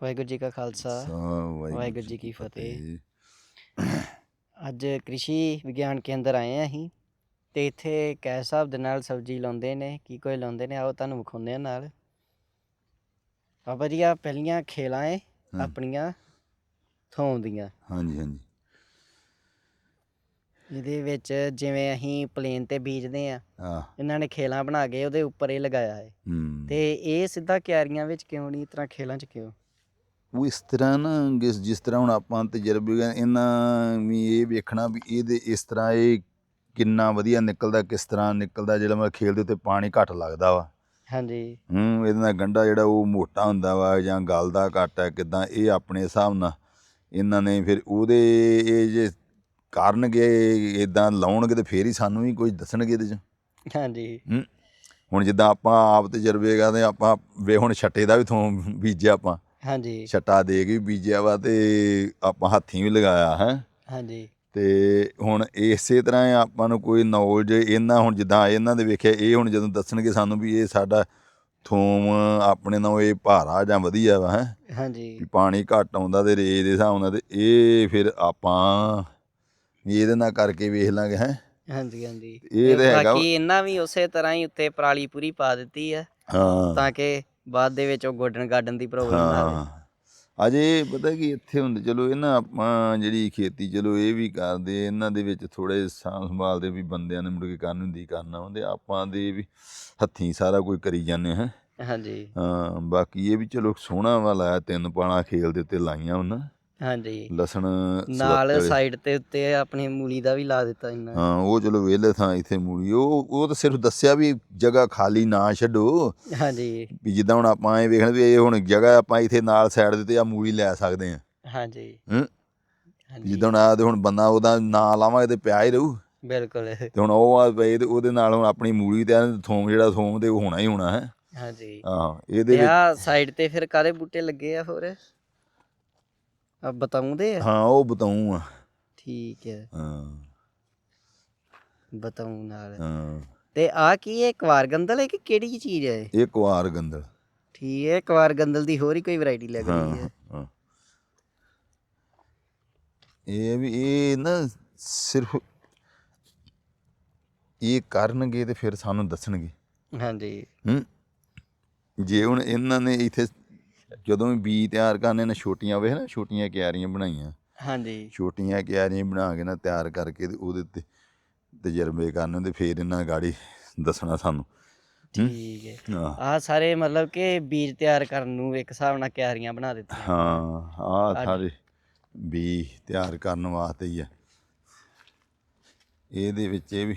ਵਾਹਿਗੁਰੂ ਜੀ ਕਾ ਖਾਲਸਾ ਵਾਹਿਗੁਰੂ ਜੀ ਕੀ ਫਤਿਹ। ਅੱਜ ਕ੍ਰਿਸ਼ੀ ਵਿਗਿਆਨ ਕੇਂਦਰ ਆਏ ਆ ਅਸੀਂ ਤੇ ਇੱਥੇ ਕਿਸ ਹਿਸਾਬ ਦੇ ਨਾਲ ਸਬਜ਼ੀ ਲਾਉਂਦੇ ਨੇ ਕੀ ਕੋਈ ਲਾਉਂਦੇ ਨੇ ਆਓ ਤੁਹਾਨੂੰ ਵਿਖਾਉਂਦੇ ਆ ਨਾਲ। ਬਾਬਾ ਜੀ ਆ ਪਹਿਲੀਆਂ ਖੇਲਾਂ ਏ। ਆਪਣੀਆਂ ਥੋਂ ਦੀਆਂ। ਹਾਂਜੀ ਹਾਂਜੀ। ਇਹਦੇ ਵਿੱਚ ਜਿਵੇਂ ਅਸੀਂ ਪਲੇਨ ਤੇ ਬੀਜਦੇ ਆ ਇਹਨਾਂ ਨੇ ਖੇਲਾਂ ਬਣਾ ਕੇ ਉਹਦੇ ਉੱਪਰ ਇਹ ਲਗਾਇਆ ਹੈ ਹੂੰ। ਤੇ ਇਹ ਸਿੱਧਾ ਕਿਆਰੀਆਂ ਵਿੱਚ ਕਿਉਂ ਨਹੀਂ ਇਸ ਤਰ੍ਹਾਂ ਖੇਲਾਂ 'ਚ ਕਿਉਂ? ਉਹ ਇਸ ਤਰ੍ਹਾਂ ਨਾ ਜਿਸ ਜਿਸ ਤਰ੍ਹਾਂ ਹੁਣ ਆਪਾਂ ਤਜਰਬੇ ਇਹਨਾਂ ਵੀ ਇਹ ਵੇਖਣਾ ਵੀ ਇਹਦੇ ਇਸ ਤਰ੍ਹਾਂ ਇਹ ਕਿੰਨਾ ਵਧੀਆ ਨਿਕਲਦਾ ਕਿਸ ਤਰ੍ਹਾਂ ਨਿਕਲਦਾ ਜਿਹੜਾ ਮੈਂ ਖੇਲ ਦੇ ਉੱਤੇ ਪਾਣੀ ਘੱਟ ਲੱਗਦਾ ਵਾ। ਹਾਂਜੀ। ਹੂੰ ਇਹਦੇ ਨਾਲ ਗੰਡਾ ਜਿਹੜਾ ਉਹ ਮੋਟਾ ਹੁੰਦਾ ਵਾ ਜਾਂ ਗਲਦਾ ਘੱਟ ਹੈ ਕਿਦਾਂ ਇਹ ਆਪਣੇ ਹਿਸਾਬ ਨਾਲ ਇਹਨਾਂ ਨੇ ਫਿਰ ਉਹਦੇ ਇਹ ਜੇ ਕਰਨਗੇ ਇਦਾਂ ਲਾਉਣਗੇ ਤੇ ਫੇਰ ਹੀ ਸਾਨੂੰ ਵੀ ਕੁਝ ਦੱਸਣਗੇ ਇਹਦੇ ਚ। ਹਾਂਜੀ। ਹੁਣ ਜਿੱਦਾਂ ਆਪਾਂ ਆਪ ਤਜਰਬੇ ਕਰਦੇ ਆਪਾਂ ਵੇ ਹੁਣ ਛੱਟੇ ਦਾ ਵੀ ਥੋਂ ਬੀਜਿਆ ਆਪਾਂ। ਹਾਂਜੀ। ਛੱਟਾ ਦੇ ਕੇ ਵੀ ਬੀਜਿਆ ਵਾ ਤੇ ਆਪਾਂ ਹੱਥੀਂ ਵੀ ਲਗਾਇਆ ਹੈ। ਹਾਂਜੀ। ਤੇ ਹੁਣ ਇਸੇ ਤਰ੍ਹਾਂ ਆਪਾਂ ਨੂੰ ਕੋਈ ਨੌਲੇਜ ਇਹਨਾਂ ਹੁਣ ਜਿੱਦਾਂ ਇਹਨਾਂ ਦੇ ਵੇਖਿਆ ਇਹ ਹੁਣ ਜਦੋਂ ਦੱਸਣਗੇ ਸਾਨੂੰ ਵੀ ਇਹ ਸਾਡਾ ਥੋਮ ਆਪਣੇ ਨਾਲ ਇਹ ਭਾਰਾ ਜਾਂ ਵਧੀਆ ਵਾ ਹੈ। ਹਾਂਜੀ। ਵੀ ਪਾਣੀ ਘੱਟ ਆਉਂਦਾ ਤੇ ਰੇਜ ਦੇ ਹਿਸਾਬ ਨਾਲ ਤੇ ਇਹ ਫਿਰ ਆਪਾਂ ਵੀ ਇਹਦੇ ਨਾਲ ਕਰਕੇ ਵੇਖ ਲਾਂਗੇ ਹੈ। ਹਾਂਜੀ ਹਾਂਜੀ। ਇਹ ਤੇ ਹੈਗਾ ਬਾਕੀ ਇਹਨਾਂ ਵੀ ਉਸੇ ਤਰ੍ਹਾਂ ਹੀ ਉੱਤੇ ਪਰਾਲੀ ਪੂਰੀ ਪਾ ਦਿੱਤੀ ਆ ਹਾਂ। ਤਾਂ ਕਿ ਬਾਅਦ ਦੇ ਵਿੱਚ ਉਹ ਗੋਡਨ ਗਾਰਡਨ ਦੀ ਪ੍ਰੋਬਲਮ ਹਾਂ ਅਜੇ ਪਤਾ ਕੀ ਇੱਥੇ ਹੁੰਦੇ ਚਲੋ ਇਹ ਨਾ ਆਪਾਂ ਜਿਹੜੀ ਖੇਤੀ ਚਲੋ ਇਹ ਵੀ ਕਰਦੇ ਇਹਨਾਂ ਦੇ ਵਿੱਚ ਥੋੜੇ ਸਾਂਭ ਸੰਭਾਲ ਦੇ ਵੀ ਬੰਦਿਆਂ ਨੇ ਮੁੜ ਕੇ ਕਰਨ ਹੁੰਦੀ ਕਰਨਾ ਹੁੰਦੇ ਆਪਾਂ ਦੇ ਵੀ ਹੱਥੀਂ ਸਾਰਾ ਕੋਈ ਕਰੀ ਜਾਂਦੇ ਹਾਂ। ਹਾਂਜੀ। ਹਾਂ ਬਾਕੀ ਇਹ ਵੀ ਚਲੋ ਸੋਹਣਾ ਵਾ ਲਾਇਆ ਤਿੰਨ ਪਾਣਾ ਖੇਲ ਦੇ ਉੱਤੇ ਲਾਈਆਂ ਉਹਨਾਂ। ਹਾਂਜੀ। ਲਸਣ ਨਾਲ। ਸਾਈਡ ਤੇ ਉੱਤੇ ਆਪਣੀ ਮੂਲੀ ਦਾ ਵੀ ਲਾ ਦਿੱਤਾ ਇਹਨਾਂ। ਹਾਂ ਉਹ ਚਲੋ ਵਿਹਲੇ ਥਾਂ ਇੱਥੇ ਮੂਲੀ ਉਹ ਉਹ ਤਾਂ ਸਿਰਫ ਦੱਸਿਆ ਵੀ ਜਗ੍ਹਾ ਖਾਲੀ ਨਾ ਛੱਡੋ। ਹਾਂਜੀ। ਵੀ ਜਿੱਦਾਂ ਹੁਣ ਆਪਾਂ ਇਹ ਵੇਖਣ ਵੀ ਇਹ ਹੁਣ ਜਗ੍ਹਾ ਆਪਾਂ ਇੱਥੇ ਨਾਲ ਸਾਈਡ ਦੇ ਤੇ ਆ ਮੂਲੀ ਲੈ ਸਕਦੇ ਆ ਹਾਂਜੀ। ਹੂੰ? ਹਾਂਜੀ। ਜਿੱਦਾਂ ਹੁਣ ਆ ਤੇ ਹੁਣ ਬੰਦਾ ਉਹਦਾ ਨਾਂ ਲਾਵਾਂਗੇ ਤੇ ਪਿਆ ਹੀ ਰਹੂ। ਬਿਲਕੁਲ। ਤੇ ਹੁਣ ਉਹ ਆ ਪਏ ਤੇ ਉਹਦੇ ਨਾਲ ਹੁਣ ਆਪਣੀ ਮੂਲੀ ਤੇ ਐਨ ਥੋਮ ਜਿਹੜਾ ਥੋਮ ਤੇ ਉਹ ਹੋਣਾ ਹੀ ਹੋਣਾ ਹੈ। ਹਾਂਜੀ। ਹਾਂ ਇਹਦੇ ਤੇ ਵਿੱਚ ਆ ਸਾਈਡ ਤੇ ਫਿਰ ਕਾਰੇ ਬੂਟੇ ਲੱਗੇ ਆ ਹੋਰ? ਆ ਬਤਾਉਂਦੇ ਆ? ਹਾਂ ਉਹ ਬਤਾਉਂ ਆ। ਠੀਕ ਹੈ। ਹਾਂ। ਬਤਾਉ ਨਾਲ। ਹਾਂ। ਤੇ ਆ ਕੀ ਇਹ ਕਵਾਰ ਗੰਦਲ ਹੈ ਕਿ ਕਿਹੜੀ ਚੀਜ਼ ਹੈ? ਇਹ? ਇਹ ਕੁਆਰ ਗੰਦਲ ਠੀਕ ਹੈ ਕਵਾਰ ਗੰਦਲ ਦੀ ਹੋਰ ਹੀ ਕੋਈ ਵੈਰਾਈਟੀ ਲੱਗ ਰਹੀ ਹਾਂ। ਹੈ ਹਾਂ। ਇਹ ਵੀ ਇਹ ਨਾ ਸਿਰਫ ਇਹ ਕਰਨਗੇ ਤੇ ਫਿਰ ਸਾਨੂੰ ਦੱਸਣਗੇ। ਹਾਂਜੀ। ਹੂੰ। ਜੇ ਹੁਣ ਇਹਨਾਂ ਨੇ ਇੱਥੇ ਜਦੋਂ ਵੀ ਬੀ ਤਿਆਰ ਕਰਨੇ ਨੇ ਛੋਟੀਆਂ ਵੇ ਨਾ ਛੋਟੀਆਂ ਕਿਆਰੀਆਂ ਬਣਾਈਆਂ। ਹਾਂਜੀ। ਛੋਟੀਆਂ ਕਿਆਰੀਆਂ ਬਣਾ ਕੇ ਨਾ ਤਿਆਰ ਕਰਕੇ ਤੇ ਉਹਦੇ ਤੇ ਤਜਰਬੇ ਕਰਨੇ ਹੁੰਦੇ ਫੇਰ ਇਹਨਾਂ ਗਾੜੀ ਦੱਸਣਾ ਸਾਨੂੰ। ਠੀਕ ਹੈ। ਆ ਸਾਰੇ ਮਤਲਬ ਕਿ ਬੀਜ ਤਿਆਰ ਕਰਨ ਨੂੰ ਇੱਕ ਹਿਸਾਬ ਨਾਲ ਕਿਆਰੀਆਂ ਬਣਾ ਦਿੱਤੀਆਂ। ਹਾਂ ਆ ਸਾਰੇ ਬੀ ਤਿਆਰ ਕਰਨ ਵਾਸਤੇ ਹੀ ਆ। ਇਹਦੇ ਵਿੱਚ ਇਹ ਵੀ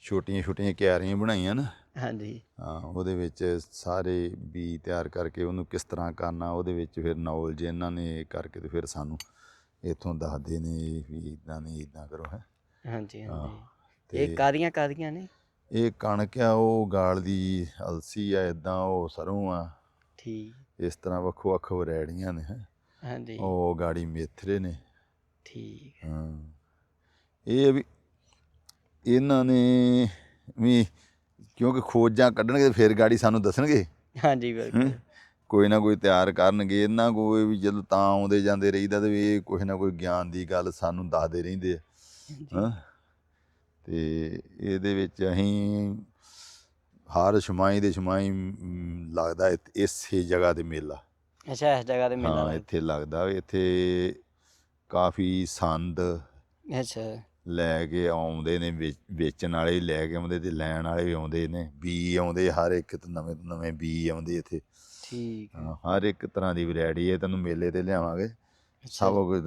ਛੋਟੀਆਂ ਛੋਟੀਆਂ ਕਿਆਰੀਆਂ ਬਣਾਈਆਂ ਨਾ। ਹਾਂਜੀ। ਹਾਂ ਉਹਦੇ ਵਿੱਚ ਸਾਰੇ ਬੀ ਤਿਆਰ ਕਰਕੇ ਉਹਨੂੰ ਕਿਸ ਤਰ੍ਹਾਂ ਕਰਨਾ ਉਹਦੇ ਵਿੱਚ ਫਿਰ ਨੌਲੇਜ ਇਹਨਾਂ ਨੇ ਕਰਕੇ ਤੇ ਫਿਰ ਸਾਨੂੰ ਇੱਥੋਂ ਦੱਸਦੇ ਨੇ ਵੀ ਇਦਾਂ ਨਹੀਂ ਇਦਾਂ ਕਰੋ ਹੈ। ਹਾਂਜੀ ਹਾਂਜੀ। ਇਹ ਕਾਦੀਆਂ ਕਾਦੀਆਂ ਨੇ? ਇਹ ਕਣਕ ਆ ਉਹ ਗਾਲ ਦੀ ਅਲਸੀ ਆ ਇਦਾਂ ਉਹ ਸਰੋਂ ਆ। ਠੀਕ। ਇਸ ਤਰ੍ਹਾਂ ਵੱਖੋ ਵੱਖ ਵੈਰਾਈਟੀਆਂ ਨੇ ਹੈ। ਹਾਂਜੀ। ਉਹ ਗਾੜੀ ਮੇਥਰੇ ਨੇ। ਠੀਕ। ਹਾਂ। ਇਹ ਵੀ ਇਹਨਾਂ ਨੇ ਵੀ ਕਿਉਂਕਿ ਖੋਜਾਂ ਕੱਢਣਗੇ ਤੇ ਫਿਰ ਗਾੜੀ ਸਾਨੂੰ ਦੱਸਣਗੇ। ਹਾਂਜੀ ਬਿਲਕੁਲ। ਕੋਈ ਨਾ ਕੋਈ ਤਿਆਰ ਕਰਨਗੇ ਇਹਨਾਂ ਕੋਈ ਵੀ ਜਦੋਂ ਤਾਂ ਆਉਂਦੇ ਜਾਂਦੇ ਰਹੀਦਾ ਤੇ ਇਹ ਕੁਛ ਨਾ ਕੋਈ ਗਿਆਨ ਦੀ ਗੱਲ ਸਾਨੂੰ ਦੱਸਦੇ ਰਹਿੰਦੇ ਆ। ਹਾਂ। ਤੇ ਇਹਦੇ ਵਿੱਚ ਅਸੀਂ ਹਰ ਛਮਾਈ ਦੇ ਛਮਾਈ ਮ, ਲੱਗਦਾ ਇਸੇ ਜਗ੍ਹਾ ਤੇ ਮੇਲਾ। ਅੱਛਾ ਇਸ ਜਗ੍ਹਾ ਤੇ ਮੇਲਾ ਹਾਂ ਇੱਥੇ ਲੱਗਦਾ ਇੱਥੇ ਕਾਫੀ ਸੰਦ ਅੱਛਾ। ਲੈ ਕੇ ਆਉਂਦੇ ਨੇ ਵੇਚ- ਵੇਚਣ ਵਾਲੇ ਲੈ ਕੇ ਆਉਂਦੇ ਤੇ ਲੈਣ ਵਾਲੇ ਵੀ ਆਉਂਦੇ ਨੇ। ਬੀ ਆਉਂਦੇ ਹਰ ਇੱਕ ਤੋਂ ਨਵੇਂ ਤੋਂ ਨਵੇਂ ਬੀ ਆਉਂਦੇ ਇੱਥੇ। ਠੀਕ ਹੈ। ਹਰ ਇੱਕ ਤਰ੍ਹਾਂ ਦੀ ਵੈਰਾਈਟੀ ਹੈ ਤੈਨੂੰ ਮੇਲੇ ਤੇ ਲਿਆਵਾਂਗੇ। ਸਭ ਕੁਝ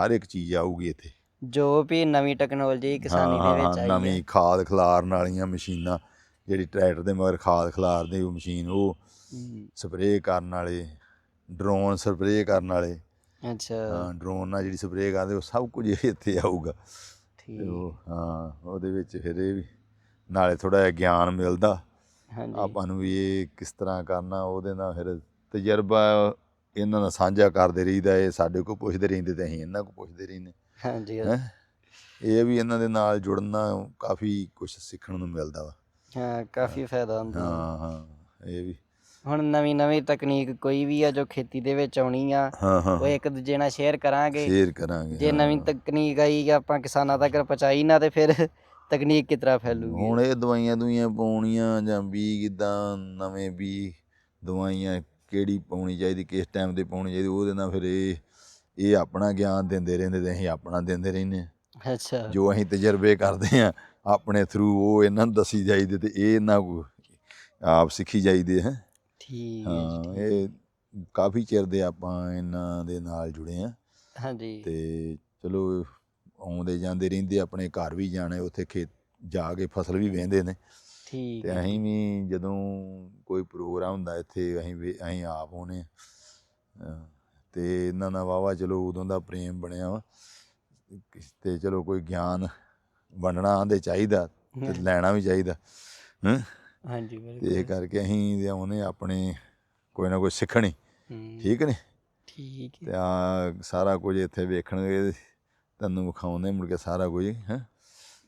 ਹਰ ਇੱਕ ਚੀਜ਼ ਆਊਗੀ ਇੱਥੇ। ਜੋ ਵੀ ਨਵੀਂ ਟੈਕਨੋਲੋਜੀ ਕਿਸਾਨੀ ਦੇ ਵਿੱਚ ਆਈ ਨਵੀਂ ਹੈ। ਖਾਦ ਖਿਲਾਰਨ ਵਾਲੀਆਂ ਮਸ਼ੀਨਾਂ ਜਿਹੜੀ ਟਰੈਕਟਰ ਦੇ ਮਗਰ ਖਾਦ ਖਿਲਾਰਦੇ ਉਹ ਮਸ਼ੀਨ ਉਹ ਹਮ, ਸਪਰੇਅ ਕਰਨ ਵਾਲੇ ਡਰੋਨ ਸਪਰੇਅ ਕਰਨ ਵਾਲੇ। ਅੱਛਾ। ਹਾਂ ਡਰੋਨ ਨਾਲ ਜਿਹੜੀ ਸਪਰੇਅ ਕਰਦੇ ਉਹ ਸਭ ਕੁਝ ਇੱਥੇ ਆਊਗਾ। ਤੇ ਠੀਕ ਉਹ ਹਾਂ ਉਹਦੇ ਵਿੱਚ ਫਿਰ ਇਹ ਵੀ ਨਾਲੇ ਥੋੜਾ ਜਿਹਾ ਗਿਆਨ ਮਿਲਦਾ। ਹਾਂਜੀ। ਆਪਾਂ ਨੂੰ ਵੀ ਇਹ ਕਿਸ ਤਰ੍ਹਾਂ ਕਰਨਾ ਉਹਦੇ ਨਾਲ ਫਿਰ ਤਜਰਬਾ ਇਹਨਾਂ ਨਾਲ ਸਾਂਝਾ ਕਰਦੇ ਰਹੀਦਾ ਇਹ ਸਾਡੇ ਕੋਲ ਪੁੱਛਦੇ ਰਹਿੰਦੇ ਤੇ ਅਸੀਂ ਇਹਨਾਂ ਕੋਲ ਪੁੱਛਦੇ ਰਹਿੰਦੇ। ਹਾਂਜੀ। ਹੈਂ? ਇਹ ਵੀ ਇਹਨਾਂ ਦੇ ਨਾਲ ਜੁੜਨਾ ਕਾਫੀ ਕੁਝ ਸਿੱਖਣ ਨੂੰ ਮਿਲਦਾ ਵਾ। ਹਾਂ ਕਾਫੀ ਫਾਇਦਾ ਹੁੰਦਾ। ਹਾਂ ਹਾਂ ਇਹ ਵੀ। ਹੁਣ ਨਵੀਂ ਨਵੀਂ ਤਕਨੀਕ ਕੋਈ ਵੀ ਆ ਜੋ ਖੇਤੀ ਦੇ ਵਿੱਚ ਆਉਣੀ ਆ ਹਾਂ ਹਾਂ ਉਹ ਇੱਕ ਦੂਜੇ ਨਾਲ ਸ਼ੇਅਰ ਕਰਾਂਗੇ। ਸ਼ੇਅਰ ਕਰਾਂਗੇ ਜੇ ਨਵੀਂ। ਤਕਨੀਕ ਆਈ ਆਪਾਂ ਕਿਸਾਨਾਂ ਤੱਕ ਪਹੁੰਚਾਈ ਨਾ ਤੇ ਫਿਰ ਤਕਨੀਕ ਕਿਸ ਤਰ੍ਹਾਂ ਫੈਲੂਗੀ? ਹੁਣ ਇਹ ਦਵਾਈਆਂ ਦੁਈਆਂ ਪਾਉਣੀਆਂ ਜਾਂ ਬੀ ਕਿਦਾਂ ਨਵੇਂ ਬੀ ਦਵਾਈਆਂ ਕਿਹੜੀ ਪਾਉਣੀ ਚਾਹੀਦੀ ਕਿਸ ਟਾਈਮ ਤੇ ਪਾਉਣੀ ਚਾਹੀਦੀ ਉਹਦੇ ਨਾਲ ਫਿਰ ਇਹ ਇਹ ਆਪਣਾ ਗਿਆਨ ਦਿੰਦੇ ਰਹਿੰਦੇ ਤੇ ਅਸੀਂ ਆਪਣਾ ਦਿੰਦੇ ਰਹਿੰਦੇ ਹਾਂ। ਅੱਛਾ। ਜੋ ਅਸੀਂ ਤਜਰਬੇ ਕਰਦੇ ਆ ਆਪਣੇ ਥਰੂ ਉਹ ਇਹਨਾਂ ਨੂੰ ਦੱਸੀ ਜਾਈਦੇ ਤੇ ਇਹ ਇਹਨਾਂ ਕੋ ਆਪ ਸਿੱਖੀ ਜਾਈਦੇ ਹੈ। ਠੀਕ ਹੈ ਹਾਂ ਜੀ, ਇਹ ਕਾਫੀ ਚਿਰ ਦੇ ਆਪਾਂ ਇਹਨਾਂ ਦੇ ਨਾਲ ਜੁੜੇ ਆ ਹਾਂਜੀ। ਤੇ ਚਲੋ ਆਉਂਦੇ ਜਾਂਦੇ ਰਹਿੰਦੇ ਆਪਣੇ ਘਰ ਵੀ ਜਾਣੇ ਉੱਥੇ ਖੇਤ ਜਾ ਕੇ ਫਸਲ ਵੀ ਵੇਂਦੇ ਨੇ। ਠੀਕ ਤੇ ਹੈ ਅਸੀਂ ਵੀ ਜਦੋਂ ਕੋਈ ਪ੍ਰੋਗਰਾਮ ਹੁੰਦਾ ਇੱਥੇ ਅਸੀਂ ਵੀ ਅਸੀਂ ਆਪ ਹੋਨੇ ਤੇ ਇਹਨਾਂ ਨਾਲ ਵਾਵਾ ਚਲੋ ਉਦੋਂ ਦਾ ਪ੍ਰੇਮ ਬਣਿਆ ਵਾ। ਤੇ ਚਲੋ ਕੋਈ ਗਿਆਨ ਵੰਡਣਾ ਆਂਦੇ ਚਾਹੀਦਾ ਤੇ ਲੈਣਾ ਵੀ ਚਾਹੀਦਾ। ਹੈਂ ਹਾਂਜੀ ਤੇ ਇਹ ਬਿਲਕੁਲ ਕਰਕੇ ਅਸੀਂ ਤੇ ਆਉਨੇ ਆਪਣੇ ਕੋਈ ਨਾ ਕੋਈ ਸਿੱਖਣੀ। ਹੂੰ, ਠੀਕ ਨੇ ਠੀਕ ਹੈ। ਤੇ ਆ ਸਾਰਾ ਕੁਝ ਇੱਥੇ ਵੇਖਣਗੇ ਤੁਹਾਨੂੰ ਵਿਖਾਉਂਦੇ ਮੁੜ ਕੇ ਸਾਰਾ ਕੁਝ ਹੈ?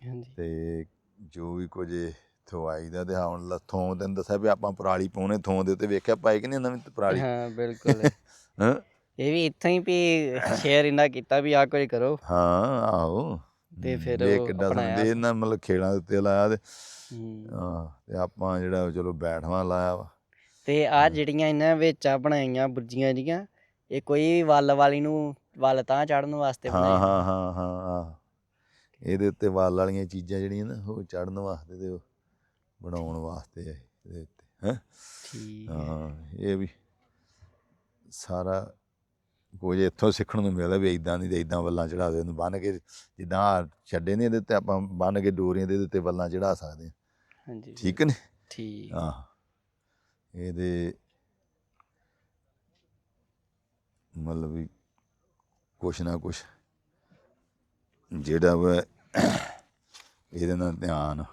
ਹਾਂਜੀ। ਤੇ ਜੋ ਵੀ ਕੁਝ ਇੱਥੋਂ ਆਈਦਾ ਤੇ ਹੁਣ ਲੱਥੋਂ ਤੈਨੂੰ ਦੱਸਿਆ ਵੀ ਆਪਾਂ ਪਰਾਲੀ ਪਾਉਣੇ ਥੋਂ ਦੇ ਉੱਤੇ ਵੇਖਿਆ ਪਾਈ ਕਿ ਨਹੀਂ ਨਵੀਂ ਪਰਾਲੀ? ਹਾਂ ਬਿਲਕੁਲ। ਹਾਂ? ਇਹ ਵੀ ਇੱਥੋਂ ਹੀ ਵੀ ਸ਼ੇਅਰ ਇਹਨਾਂ ਕੀਤਾ ਵੀ ਆ ਕੁਝ ਕਰੋ। ਹਾਂ ਆਹੋ। ਤੇ ਫਿਰ ਉਹ ਕਿੱਡਾ ਸੁਣਦੇ ਇਹਨਾਂ ਮਤਲਬ ਖੇੜਾਂ ਦੇ ਉੱਤੇ ਲਾਇਆ ਤੇ ਹੂੰ। ਤੇ ਆਪਾਂ ਜਿਹੜਾ ਚਲੋ ਬੈਠਵਾਂ ਲਾਇਆ ਵਾ। ਤੇ ਆ ਜਿਹੜੀਆਂ ਇਹਨਾਂ ਵਿੱਚ ਆ ਬਣਾਈਆਂ ਬੁਰਜੀਆਂ ਜੀਆਂ ਇਹ ਕੋਈ ਵੱਲ ਵਾਲੀ ਨੂੰ ਵੱਲ ਤਾਂ ਚੜਨ ਵਾਸਤੇ ਹਾਂ ਹਾਂ ਹਾਂ ਹਾਂ। ਇਹਦੇ ਉੱਤੇ ਵਾਲ ਵਾਲੀਆਂ ਚੀਜ਼ਾਂ ਜਿਹੜੀਆਂ ਨਾ ਉਹ ਚੜਨ ਵਾਸਤੇ ਤੇ ਉਹ ਬਣਾਉਣ ਵਾਸਤੇ ਆ ਇਹਦੇ ਉੱਤੇ ਹੈ? ਠੀਕ ਹੈ। ਹਾਂ ਇਹ ਵੀ ਸਾਰਾ ਕੁਝ ਇੱਥੋਂ ਸਿੱਖਣ ਨੂੰ ਮਿਲਦਾ ਵੀ ਇਦਾਂ ਨਹੀਂ ਤੇ ਇਦਾਂ ਵੱਲਾਂ ਚੜਾ ਦੇ ਉਹਨੂੰ ਬੰਨ ਕੇ ਜਿੱਦਾਂ ਆਹ ਛੱਡੇ ਨੇ ਇਹਦੇ ਤੇ ਆਪਾਂ ਬੰਨ ਕੇ ਡੋਰੀਆਂ ਦੇ ਇਹਦੇ ਤੇ ਵੱਲਾਂ ਚੜਾ ਸਕਦੇ ਹਾਂ। ਹਾਂਜੀ ਠੀਕ ਨੇ? ਠੀਕ। ਹਾਂ। ਇਹਦੇ ਮਤਲਬ ਵੀ ਕੁਛ ਨਾ ਕੁਛ ਜਿਹੜਾ ਵਾ ਇਹਦੇ ਨਾਲ ਧਿਆਨ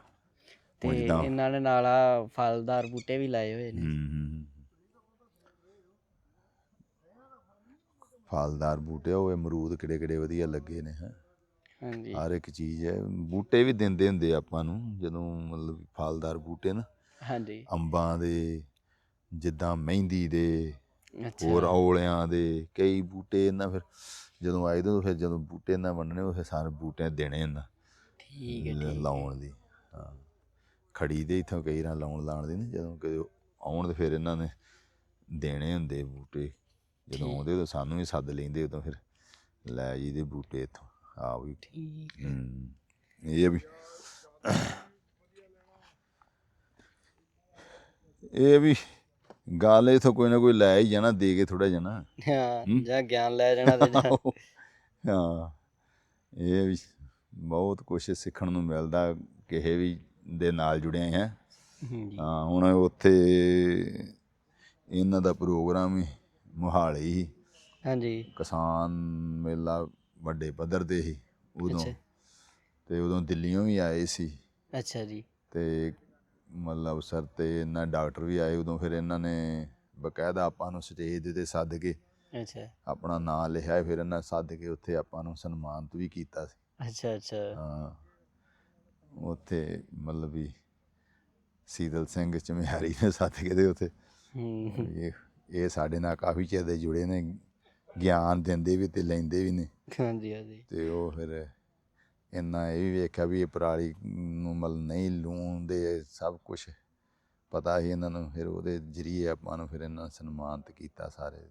ਤੇ ਇਹਨਾਂ ਨੇ ਨਾਲ ਆ ਫਲਦਾਰ ਬੂਟੇ ਵੀ ਲਾਏ ਹੋਏ ਨੇ। ਹੂੰ। ਫਲਦਾਰ ਬੂਟੇ ਹੋਏ ਅਮਰੂਦ ਕਿਹੜੇ ਕਿਹੜੇ ਵਧੀਆ ਲੱਗੇ ਨੇ ਹੈ। ਹਾਂਜੀ। ਹਰ ਇੱਕ ਚੀਜ਼ ਹੈ। ਬੂਟੇ ਵੀ ਦਿੰਦੇ ਹੁੰਦੇ ਆਪਾਂ ਨੂੰ ਜਦੋਂ ਮਤਲਬ ਫਲਦਾਰ ਬੂਟੇ ਨਾ। ਹਾਂਜੀ। ਅੰਬਾਂ ਦੇ ਜਿੱਦਾਂ ਮਹਿੰਦੀ ਦੇ ਹੋਰ ਔਲਿਆਂ ਦੇ ਕਈ ਬੂਟੇ ਇਹਨਾਂ ਫਿਰ ਜਦੋਂ ਆਏ ਤਾਂ ਫਿਰ ਜਦੋਂ ਬੂਟੇ ਇਹਨਾਂ ਵੰਡਣੇ ਉਹ ਫਿਰ ਸਾਰੇ ਬੂਟੇ ਦੇਣੇ ਇਹਨਾਂ। ਠੀਕ ਹੈ ਠੀਕ ਲਾਉਣ ਦੀ ਹਾਂ। ਖੜੀ ਦੇ ਇਥੋਂ ਕਈ ਰਾਂ ਲਾਉਣ ਲਾਣ ਦੀ ਨਹੀਂ ਜਦੋਂ ਕਦੇ ਆਉਣ ਤੇ ਫਿਰ ਇਹਨਾਂ ਨੇ ਦੇਣੇ ਹੁੰਦੇ ਬੂਟੇ। ਜਦੋਂ। ਆਉਂਦੇ ਉਦੋਂ ਸਾਨੂੰ ਵੀ ਸੱਦ ਲੈਂਦੇ ਉਦੋਂ ਫਿਰ ਲੈ ਜੀ ਦੇ ਬੂਟੇ ਇਥੋਂ। ਆ ਵੀ। ਠੀਕ ਹੈ। ਹੂੰ ਇਹ ਵੀ। ਇਹ ਵੀ ਗੱਲ ਇਥੋਂ ਕੋਈ ਨਾ ਕੋਈ ਲੈ ਹੀ ਜਾਣਾ ਦੇ ਕੇ ਥੋੜਾ ਜਾਣਾ ਹਾਂ? ਜਾਂ ਗਿਆਨ ਲੈ ਜਾਣਾ ਤੇ ਜਾਂ ਹਾਂ ਇਹ ਵੀ ਬਹੁਤ ਕੁਝ ਸਿੱਖਣ ਨੂੰ ਮਿਲਦਾ ਕਿਸੇ ਵੀ ਦੇ ਨਾਲ ਜੁੜਿਆ ਹੈ। ਹਾਂ ਹੁਣ ਉੱਥੇ ਇਹਨਾਂ ਦਾ ਪ੍ਰੋਗਰਾਮ ਹੀ ਮੁਹਾਲੀ। ਸੀ ਹਾਂਜੀ। ਕਿਸਾਨ ਮੇਲਾ ਵੱਡੇ ਪੱਧਰ ਤੇ ਸੀ ਉਦੋਂ। ਅੱਛਾ। ਤੇ ਉਦੋਂ ਦਿੱਲੀੋਂ ਵੀ ਆਏ ਸੀ। ਅੱਛਾ ਜੀ। ਤੇ ਮਤਲਬ ਸਰ ਤੇ ਇਹਨਾਂ ਡਾਕਟਰ ਵੀ ਆਏ ਉਦੋਂ ਫਿਰ ਇਹਨਾਂ ਨੇ ਬਕਾਇਦਾ ਆਪਾਂ ਨੂੰ ਸਟੇਜ ਦੇ ਤੇ ਸੱਦ ਕੇ ਅੱਛਾ। ਆਪਣਾ ਨਾਂ ਲਿਖਿਆ ਫਿਰ ਇਹਨਾਂ ਸੱਦ ਕੇ ਉੱਥੇ ਆਪਾਂ ਨੂੰ ਸਨਮਾਨਿਤ ਵੀ ਕੀਤਾ ਸੀ। ਅੱਛਾ ਅੱਛਾ। ਹਾਂ। ਉੱਥੇ ਮਤਲਬ ਵੀ ਸੀਤਲ ਸਿੰਘ ਚਮਿਆਰੀ ਨੇ ਸੱਦ ਕੇ ਤੇ ਉੱਥੇ ਹੂੰ। ਇਹ ਇਹ ਸਾਡੇ ਨਾਲ ਕਾਫੀ ਚਿਰ ਦੇ ਜੁੜੇ ਨੇ। ਗਿਆਨ ਦਿੰਦੇ ਵੀ ਤੇ ਲੈਂਦੇ ਵੀ ਨੇ। ਹਾਂਜੀ ਹਾਂਜੀ। ਤੇ ਉਹ ਫਿਰ ਇੰਨਾ ਇਹ ਵੀ ਵੇਖਿਆ ਵੀ ਇਹ ਪਰਾਲੀ ਨੂੰ ਮਤਲਬ ਨਹੀਂ ਲੂਣਦੇ ਸਭ ਕੁਝ ਪਤਾ ਸੀ ਇਹਨਾਂ ਨੂੰ ਫਿਰ ਉਹਦੇ ਜਰੀਏ ਆਪਾਂ ਨੂੰ ਫਿਰ ਇਹਨਾਂ ਸਨਮਾਨਿਤ ਕੀਤਾ ਸਾਰੇ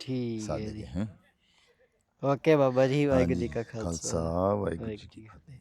ਠੀਕ ਹੈ ਜੀ। ਹੈਂ। ਓਕੇ ਬਾਬਾ ਜੀ ਵਾਹਿਗੁਰੂ ਜੀ ਕਾ ਖਾਲਸਾ। ਵਾਹਿਗੁਰੂ ਜੀ ਕੀ ਕੀ ਫਤਿਹ।